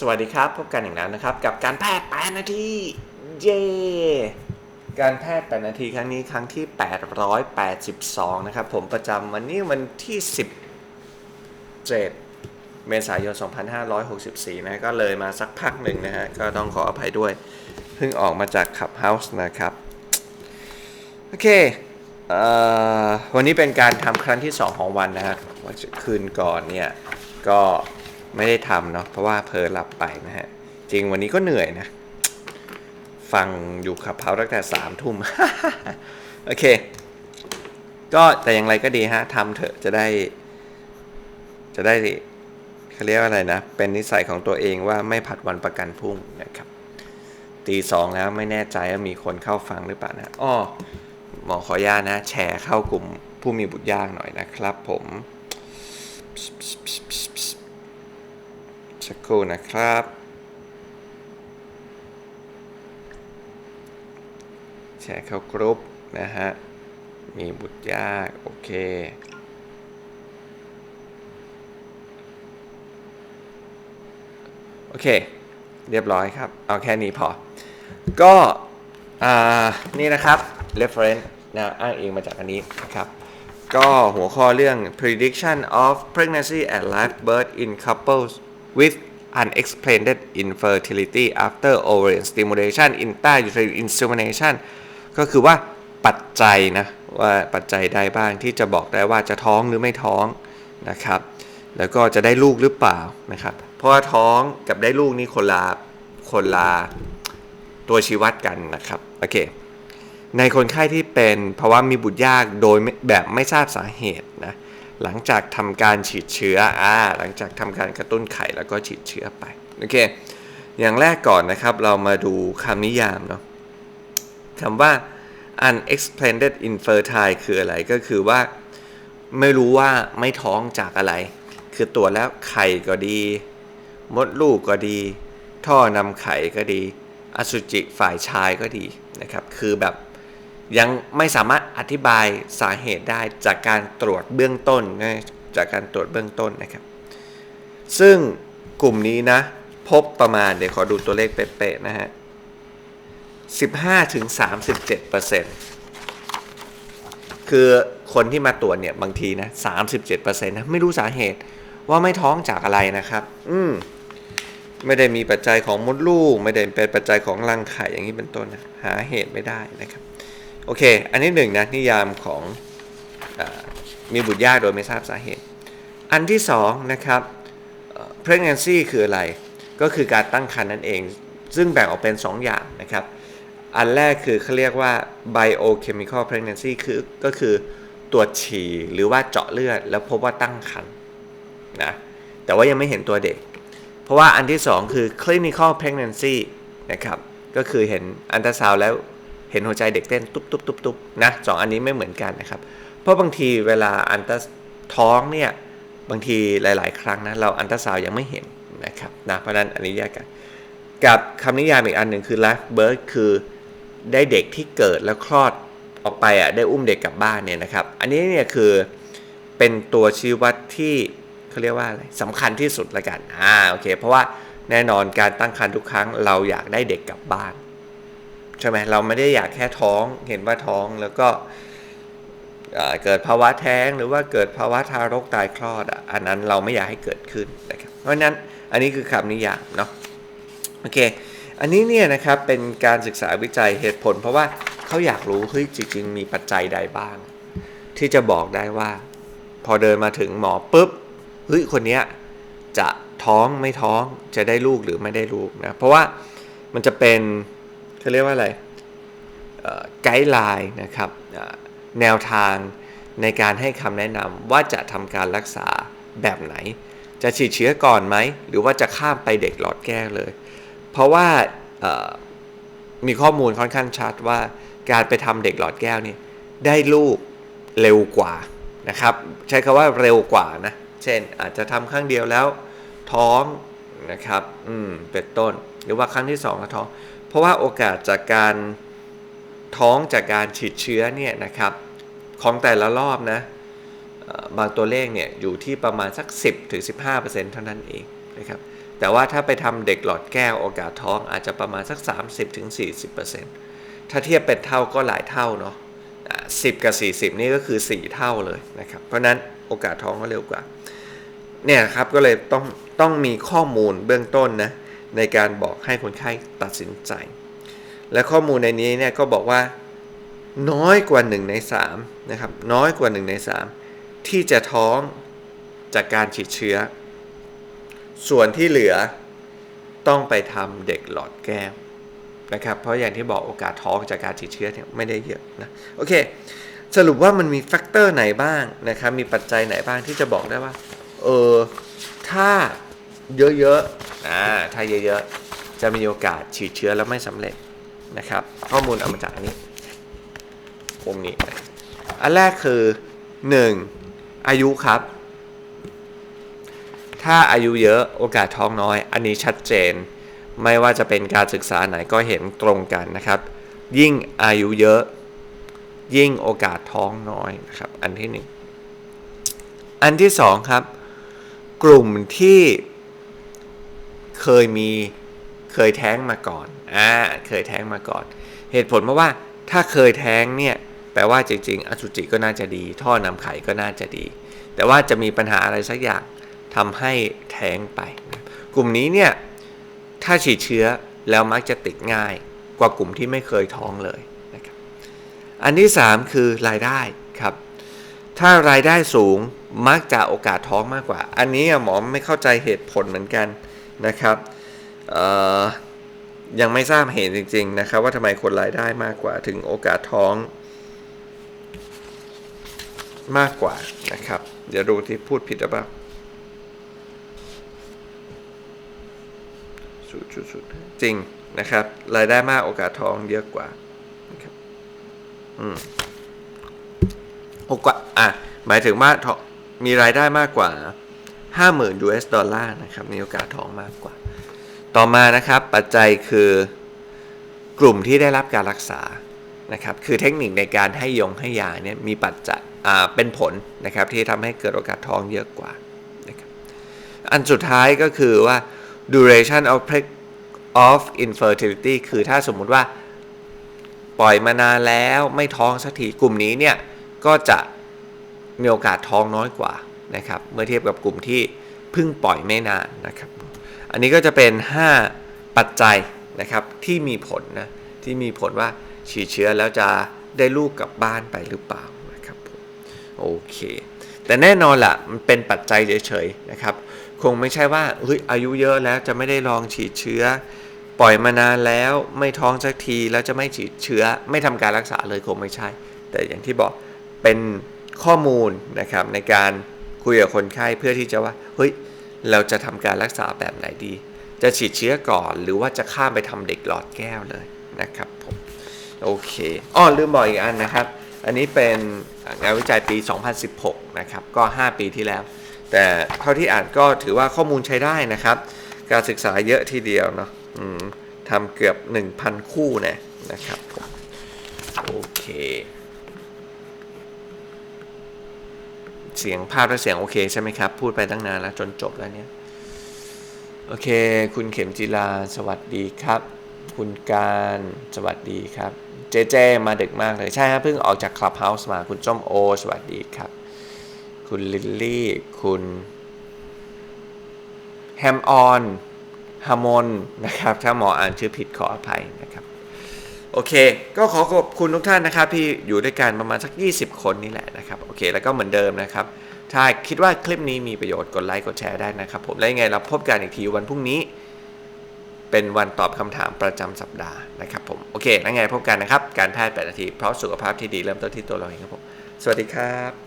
สวัสดีครับพบกันอีกแล้วนะครับ กับการแพทย์8นาทีเย้การแพทย์8นาทีครั้งนี้ครั้งที่ 882 นะครับ ผมประจำวันนี้วันที่ 17 เมษายน 2564 นะก็เลยมาสักพักหนึ่งนะฮะก็ต้องขออภัยด้วย เพิ่งออกมาจากขับเฮาส์นะครับ โอเคเอ่อวันนี้เป็นการทำครั้งที่ 2 ของวันนะฮะวันคืนก่อนเนี่ยก็ ไม่ได้ทำเนาะเพราะว่าเพลอหลับไปนะฮะ จริงวันนี้ก็เหนื่อยนะ ฟังอยู่ขับเฮาตั้งแต่สามทุ่มโอเค ก็แต่อย่างไรก็ดีฮะทำเถอะจะได้ จะได้เขาเรียกว่าอะไรนะ เป็นนิสัยของตัวเองว่าไม่ผัดวันประกันพรุ่งนะครับตีสองแล้วไม่แน่ใจว่ามีคนเข้าฟังหรือเปล่านะอ้อหมอขออนุญาตนะ แชร์เข้ากลุ่มผู้มีบุตรยากหน่อยนะครับผม สักครู่นะครับ แชร์เข้ากรุ๊ปนะฮะ มีบุตรยาก โอเค โอเค เรียบร้อยครับ เอาแค่นี้พอ ก็อ่านี่นะครับ reference นะอ้างอิงมาจากอันนี้นะครับก็หัวข้อเรื่อง prediction of pregnancy and live birth in couples with unexplained infertility after ovarian stimulation intrauterine insemination ก็คือว่าปัจจัยนะว่าปัจจัยใดบ้างที่จะบอกได้ว่าจะท้องหรือไม่ท้องนะครับ แล้วก็จะได้ลูกหรือเปล่านะครับ เพราะว่าท้องกับได้ลูกนี่คนละคนละตัวชี้วัดกันนะครับโอเคในคนไข้ที่เป็นภาวะมีบุตรยากโดยแบบไม่ทราบสาเหตุนะ หลังจากทำการฉีดเชื้ออ่าหลังจากทำการกระตุ้นไข่แล้วก็ฉีดเชื้อไปโอเค อย่างแรกก่อนนะครับเรามาดูคำนิยามเนาะคำว่า unexplained infertile คืออะไรก็คือว่า ไม่รู้ว่าไม่ท้องจากอะไร คือตรวจแล้วไข่ก็ดี มดลูกก็ดี ท่อนำไข่ก็ดี อสุจิฝ่ายชายก็ดีนะครับ คือแบบ ยังไม่สามารถอธิบายสาเหตุได้จากการตรวจเบื้องต้นนะจากการตรวจเบื้องต้นนะครับ ซึ่งกลุ่มนี้นะ พบประมาณเดี๋ยวขอดูตัวเลขเป๊ะๆนะฮะ 15-37%คือคนที่มาตรวจเนี่ยบางทีนะ37%นะไม่รู้สาเหตุว่าไม่ท้องจากอะไรนะครับ อืมไม่ได้มีปัจจัยของมดลูก ไม่ได้เป็นปัจจัยของรังไข่อย่างนี้เป็นต้นนะหาเหตุไม่ได้นะครับ โอเค อันนี้หนึ่งนะนิยามของอมีบุตรยากโดยไม่ทราบสาเหตุ อันที่สองนะครับเอ่อ pregnancy คืออะไร ก็คือการตั้งครรภ์นั่นเอง ซึ่งแบ่งออกเป็น2อย่างนะครับ อันแรกคือเขาเรียกว่า biochemical pregnancy คือก็คือตรวจฉี่หรือว่าเจาะเลือด แล้วพบว่าตั้งครรภ์นะแต่ว่ายังไม่เห็นตัวเด็ก เพราะว่าอันที่ 2 คือ clinical pregnancy นะครับ ก็คือเห็นอันตราซาวแล้ว เห็นหัวใจเด็กเต้นตุ๊บตุ๊บตุ๊บตุ๊บนะสองอันนี้ไม่เหมือนกันนะครับ เพราะบางทีเวลาอันตราท้องเนี่ยบางทีหลาย ๆ ครั้งนะเราอันตราซาวยังไม่เห็นนะครับนะเพราะฉะนั้นอันนี้แยกกัน กับคำนิยามอีกอันหนึ่งคือ live birth คือได้เด็กที่เกิดแล้วคลอดออกไปอะได้อุ้มเด็กกลับบ้านเนี่ยนะครับ อันนี้เนี่ยคือเป็นตัวชี้วัดที่เขาเรียกว่าอะไรสำคัญที่สุดละกันอ่าโอเค เพราะว่าแน่นอนการตั้งครรภ์ทุกครั้งเราอยากได้เด็กกลับบ้าน ใช่ไหมเราไม่ได้อยากแค่ท้องเห็นว่าท้องแล้วก็เกิดภาวะแท้งหรือว่าเกิดภาวะทารกตายคลอดอะอันนั้นเราไม่อยากให้เกิดขึ้นนะครับเพราะฉะนั้นอันนี้คือคำนิยามเนาะโอเค อันนี้เนี่ยนะครับเป็นการศึกษาวิจัยเหตุผล เพราะว่าเขาอยากรู้เฮ้ยจริง ๆ มีปัจจัยใดบ้าง ที่จะบอกได้ว่า พอเดินมาถึงหมอปุ๊บเฮ้ยคนเนี้ยจะท้องไม่ท้องจะได้ลูกหรือไม่ได้ลูกนะเพราะว่ามันจะเป็น เขาเรียกว่าอะไรไกด์ไลน์นะครับแนวทางในการให้คำแนะนำว่าจะทำการรักษาแบบไหน จะฉีดเชื้อก่อนไหม หรือว่าจะข้ามไปเด็กหลอดแก้วเลย เพราะว่ามีข้อมูลค่อนข้างชัดว่าการไปทำเด็กหลอดแก้วนี่ได้ลูกเร็วกว่านะครับ ใช้คำว่าเร็วกว่านะ เช่นอาจจะทำครั้งเดียวแล้วท้องนะครับ อืมเป็นต้น หรือว่าครั้งที่สองก็ท้อง เพราะว่าโอกาสจากการท้องจากการฉีดเชื้อเนี่ยนะครับของแต่ละรอบนะบางตัวเลขเนี่ยอยู่ที่ประมาณสัก 10-15%เท่านั้นเองนะครับแต่ว่าถ้าไปทำเด็กหลอดแก้วโอกาสท้องอาจจะประมาณสัก 30-40%ถ้าเทียบเป็นเท่าก็หลายเท่าเนาะสิบกับ 40 นี่ก็คือ 4 เท่าเลยนะครับ เพราะนั้นโอกาสท้องก็เร็วกว่า เนี่ยครับก็เลยต้องต้องมีข้อมูลเบื้องต้นนะ ในการบอกให้คนไข้ตัดสินใจ และข้อมูลในนี้เนี่ยก็บอกว่าน้อยกว่า 1 ใน3นะครับน้อยกว่า 1 ใน 3 ที่จะท้องจากการฉีดเชื้อ ส่วนที่เหลือต้องไปทำเด็กหลอดแก้วนะครับเพราะอย่างที่บอกโอกาสท้องจากการฉีดเชื้อเนี่ยไม่ได้เยอะนะโอเค สรุปว่ามันมีแฟกเตอร์ไหนบ้างนะครับมีปัจจัยไหนบ้างที่จะบอกได้ว่าเออถ้า เยอะๆอ่าถ้าเยอะๆ จะมีโอกาสฉีดเชื้อแล้วไม่สำเร็จนะครับ ข้อมูลเอามาจากอันนี้วงนี้ อันแรกคือ 1. อายุครับ ถ้าอายุเยอะโอกาสท้องน้อย อันนี้ชัดเจน ไม่ว่าจะเป็นการศึกษาไหนก็เห็นตรงกันนะครับ ยิ่งอายุเยอะยิ่งโอกาสท้องน้อยนะครับ อันที่หนึ่งอันที่สองครับ กลุ่มที่ เคยมีเคยแท้งมาก่อนอ่าเคยแท้งมาก่อน เหตุผลเพราะว่าถ้าเคยแท้งเนี่ยแปลว่าจริงๆ อสุจิก็น่าจะดี ท่อนำไข่ก็น่าจะดี แต่ว่าจะมีปัญหาอะไรสักอย่างทำให้แท้งไป กลุ่มนี้เนี่ยถ้าฉีดเชื้อแล้วมักจะติดง่ายกว่ากลุ่มที่ไม่เคยท้องเลยนะครับอันที่ 3 คือรายได้ครับ ถ้ารายได้สูงมักจะโอกาสท้องมากกว่า อันนี้หมอไม่เข้าใจเหตุผลเหมือนกัน นะครับยังไม่ทราบเหตุจริง ๆ นะครับ ว่าทำไมคนรายได้มากกว่าถึงโอกาสท้องมากกว่านะครับ เดี๋ยวดูที่พูดผิดหรือเปล่าจริงนะครับ รายได้มากโอกาสท้องเยอะกว่านะครับอืมโอกาสอะหมายถึงว่ามีรายได้มากกว่า 50,000 US ดอลลาร์นะครับ มีโอกาสท้องมากกว่า ต่อมานะครับ ปัจจัยคือกลุ่มที่ได้รับการรักษานะครับ คือเทคนิคในการให้ยงให้ยาเนี่ยมีปัจจัยเป็นผลนะครับที่ทำให้เกิดโอกาสท้องเยอะกว่านะครับอันสุดท้ายก็คือว่า duration of of infertility คือถ้าสมมุติว่าปล่อยมานานแล้วไม่ท้องสักทีกลุ่มนี้เนี่ยก็จะมีโอกาสท้องน้อยกว่า นะครับ เมื่อเทียบกับกลุ่มที่เพิ่งปล่อยไม่นานนะครับ อันนี้ก็จะเป็น 5 ปัจจัยนะครับที่มีผลนะที่มีผลว่าฉีดเชื้อแล้วจะได้ลูกกลับบ้านไปหรือเปล่านะครับโอเค แต่แน่นอนละ่ะมันเป็นปัจจัยเฉยๆนะครับ คงไม่ใช่ว่าเฮ้ยอายุเยอะแล้วจะไม่ได้ลองฉีดเชื้อ ปล่อยมานานแล้วไม่ท้องสักทีแล้วจะไม่ฉีดเชื้อ ไม่ทำการรักษาเลยคงไม่ใช่ แต่อย่างที่บอกเป็นข้อมูลนะครับในการ คุยกับคนไข้เพื่อที่จะว่าเฮ้ยเราจะทำการรักษาแบบไหนดี จะฉีดเชื้อก่อนหรือว่าจะข้ามไปทำเด็กหลอดแก้วเลยนะครับผมโอเคอ้อลืมบอกอีกอันนะครับ อันนี้เป็นงานวิจัยปี 2016 นะครับ ก็ 5 ปีที่แล้ว แต่เท่าที่อ่านก็ถือว่าข้อมูลใช้ได้นะครับ การศึกษาเยอะทีเดียวเนาะทำเกือบ 1,000 คู่เนี่ยนะครับผมโอเค เสียงภาพและเสียงโอเคใช่ไหมครับ พูดไปตั้งนานแล้วจนจบแล้วเนี่ย โอเค คุณเข็มจิลาสวัสดีครับ คุณการสวัสดีครับ เจเจมาดึกมากเลยใช่ครับเพิ่งออกจากคลับเฮาส์มาคุณจ้มโอ สวัสดีครับ คุณลิลลี่ คุณแฮมออนฮามอนนะครับ ถ้าหมออ่านชื่อผิดขออภัยนะครับ โอเค ก็ขอขอบคุณทุกท่านนะครับที่อยู่ด้วยกันประมาณสัก 20 คนนี่แหละนะครับ โอเค แล้วก็เหมือนเดิมนะครับ ถ้าคิดว่าคลิปนี้มีประโยชน์กดไลค์กดแชร์ได้นะครับผม และยังไงเราพบกันอีกทีวันพรุ่งนี้ เป็นวันตอบคำถามประจำสัปดาห์นะครับผม โอเค แล้วไงพบกันนะครับ การแพทย์8นาที เพราะสุขภาพที่ดีเริ่มต้นที่ตัวเราเองครับผม สวัสดีครับ